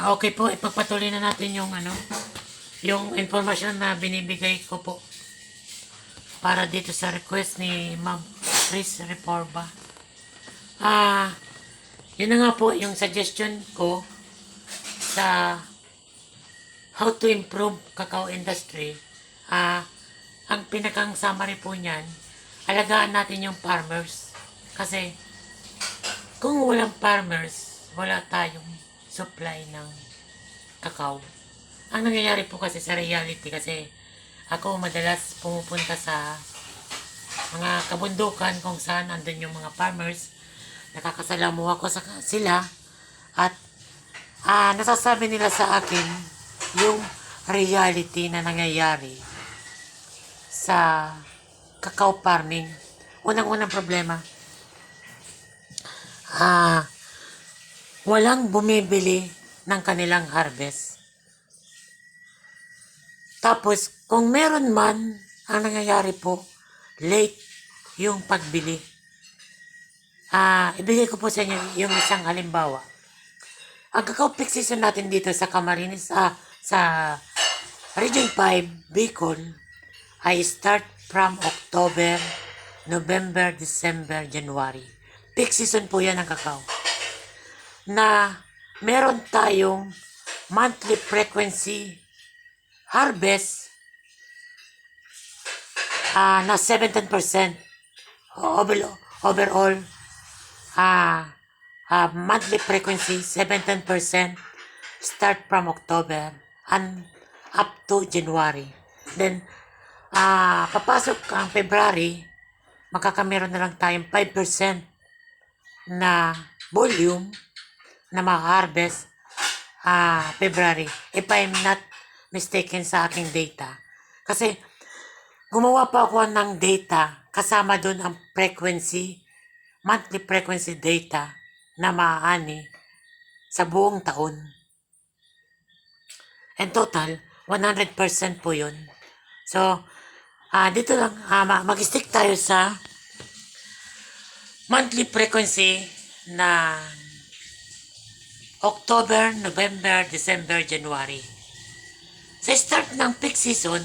Ah, okay po, ipagpatuloy na natin yung ano, yung informasyon na binibigay ko po para dito sa request ni Ma'am Chris Reforba. Ah, yun na nga po yung suggestion ko sa how to improve cacao industry. Ah, ang pinakang summary po niyan, alagaan natin yung farmers. Kasi kung walang farmers, wala tayong supply ng kakao. Ang nangyayari po kasi sa reality kasi ako madalas pumupunta sa mga kabundukan kung saan andun yung mga farmers. Nakakasalamu ako sa sila at ah, nasasabi nila sa akin yung reality na nangyayari sa cacao farming. Unang-unang problema, ah, walang bumibili ng kanilang harvest. Tapos, kung meron man, ang nangyayari po, late yung pagbili. Ah, ibigay ko po sa inyo yung isang halimbawa. Ang cacao peak season natin dito sa Camarines, ah, sa Region 5, Bicol, ay start from October, November, December, January. Peak season po yan ng cacao. Na meron tayong monthly frequency harvest ah na 17% overall, overall ah ah, monthly frequency 17% start from October and up to January. Then ah papasok ang February, makakameron na lang tayong 5% na volume na ma-harvest ah February. If I'm not mistaken sa aking data. Kasi gumawa pa ako ng data kasama doon ang frequency, monthly frequency data na maaani sa buong taon. And total, 100% po yun. So, ah dito lang, ma- mag-stick tayo sa monthly frequency na October, November, December, January. Sa start ng peak season,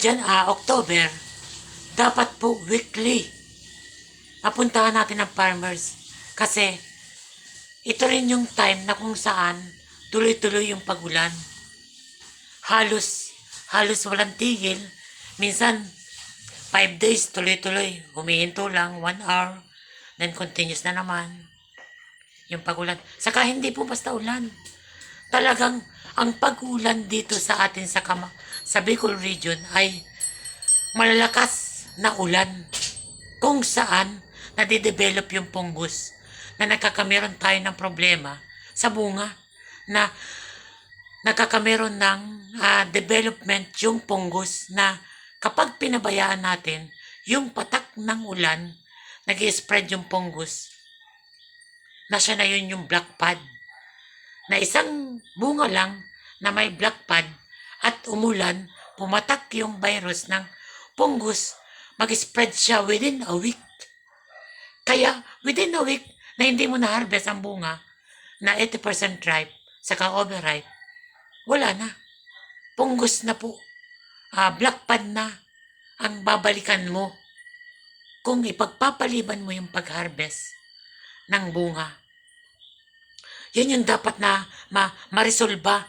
Jan, ah, October, dapat po weekly mapuntahan natin ang farmers. Kasi ito rin yung time na kung saan tuloy-tuloy yung pagulan. Halos, halos walang tigil. Minsan, five days tuloy-tuloy. Humihinto lang, one hour. Then continuous na naman yung pagulan. Saka hindi po basta ulan. Talagang ang pagulan dito sa atin sa Kama, sa Bicol region ay malalakas na ulan kung saan nadidevelop yung fungus na nagkakameron tayo ng problema sa bunga na nagkakameron ng ah, development yung fungus na kapag pinabayaan natin yung patak ng ulan nag spread yung fungus na siya na yun yung black pad na isang bunga lang na may black pad at umulan, pumatak yung virus ng fungus, mag-spread siya within a week. Kaya within a week na hindi mo na-harvest ang bunga na 80% ripe, saka overripe, wala na. Fungus na po. Ah, black pad na ang babalikan mo kung ipagpapaliban mo yung pag-harvest ng bunga. Yan yung dapat na ma marisolba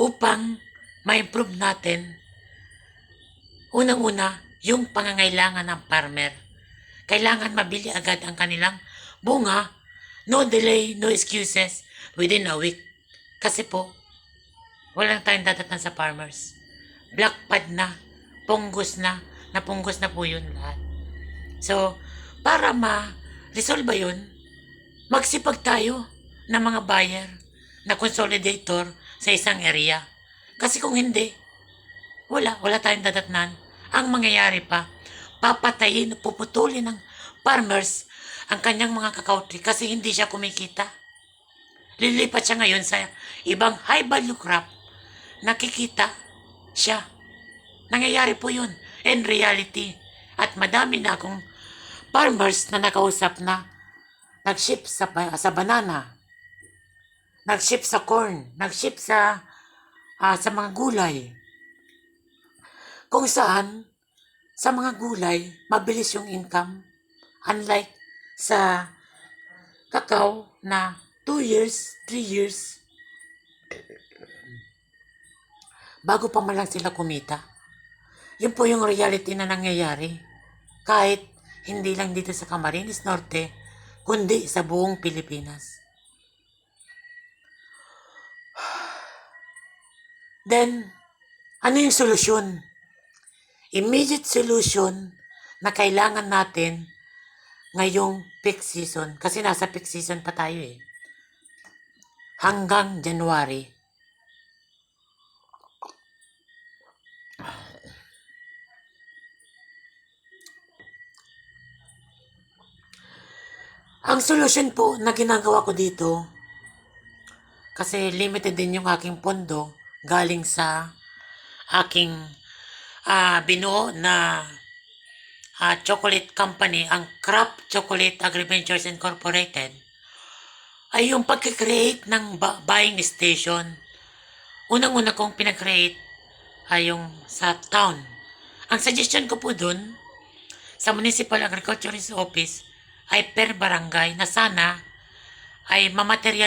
upang ma-improve natin unang-una yung pangangailangan ng farmer. Kailangan mabili agad ang kanilang bunga. No delay, no excuses within a week. Kasi po, walang tayong dadatan sa farmers. Black pad na, punggos na, napunggos na po yun lahat. So, para ma-resolve yun, magsipag tayo ng mga buyer na consolidator sa isang area. Kasi kung hindi, wala, wala tayong dadatnan. Ang mangyayari pa, papatayin, puputulin ng farmers ang kanyang mga cacao kasi hindi siya kumikita. Lilipat siya ngayon sa ibang high value crop, nakikita siya. Nangyayari po yun in reality. At madami na akong farmers na nakausap na nag-ship sa, sa banana nag-ship sa corn, nag-ship sa ah, sa mga gulay. Kung saan sa mga gulay, mabilis yung income. Unlike sa kakao na 2 years, 3 years, bago pa man sila kumita. Yun po yung reality na nangyayari. Kahit hindi lang dito sa Camarines Norte, kundi sa buong Pilipinas. Then, ano yung solusyon? Immediate solution na kailangan natin ngayong peak season. Kasi nasa peak season pa tayo eh. Hanggang January. Ang solusyon po na ginagawa ko dito, kasi limited din yung aking pondo galing sa aking ah, binuo na ah, chocolate company, ang Crop Chocolate Agriventures Incorporated, ay yung pagkikreate ng buying station. Unang-una kong pinag-create ay yung sa town. Ang suggestion ko po dun, sa Municipal Agriculturist Office, ay per barangay na sana ay mamaterial